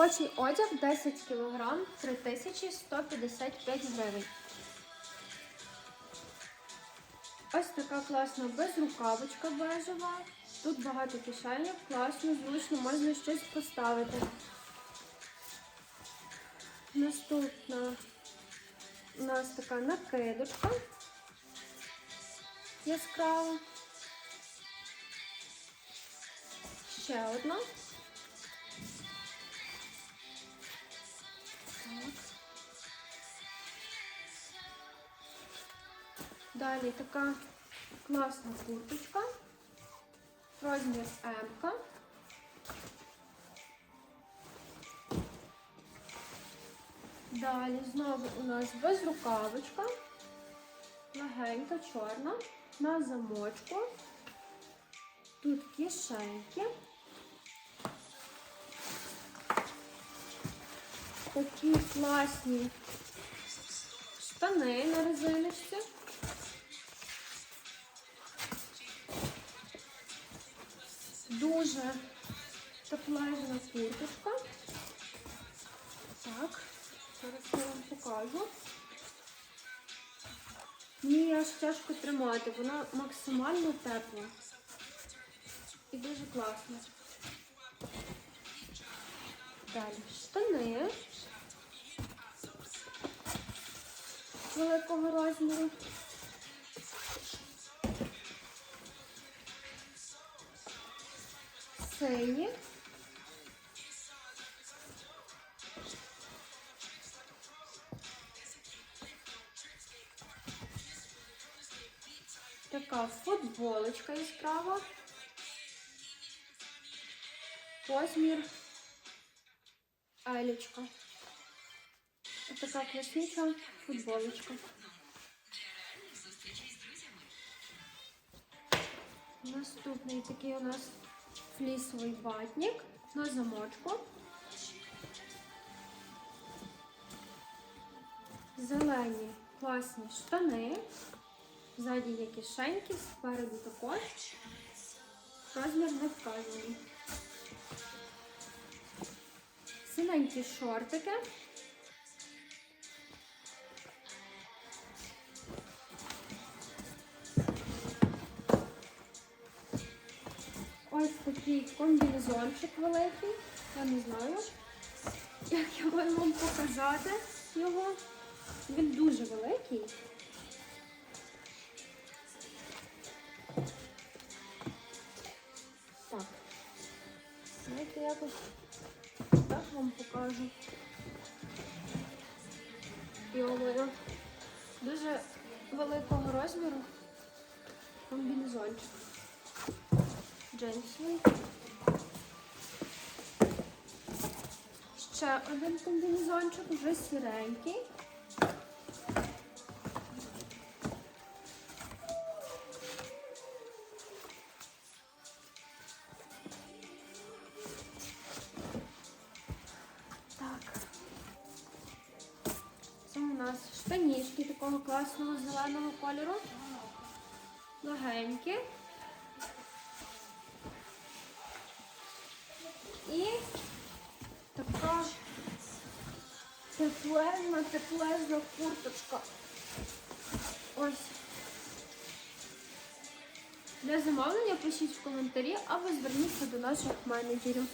Робочий одяг 10 кг 3155 гривень. Ось така класна безрукавочка бежева. Тут багато кишенів, класно, зручно, можна щось поставити. Наступна у нас така накидочка яскрава. Ще одна. Далі така класна курточка. Розмір М. Далі знову у нас безрукавочка. Легенька, чорна. На замочку. Тут кишеньки. Такі класні штани на резиночці. Дуже теплезна курточка. Так, зараз я вам покажу. Мені аж тяжко тримати, вона максимально тепла. І дуже класна. Далі штани великого розміру. Сині. Така футболочка яскрава. Розмір Елічка. Ось така класнюча футболочка. Наступний такий у нас флісовий ватник на замочку. Зелені класні штани. Ззаді є кишеньки, спереду також. Розмір не вказаний. Синенькі шортики. Такий комбінезончик великий. Я не знаю, як його вам показати його. Він дуже великий. Так. Знаєте, якось так вам покажу. Йомою. Дуже великого розміру комбінезончик. Джинсовий. Ще один комбінезончик, вже сіренький. Штанішки такого класного зеленого кольору. Легенькі. І така теплезна, теплезна курточка. Ось. Для замовлення пишіть в коментарі або зверніться до наших менеджерів.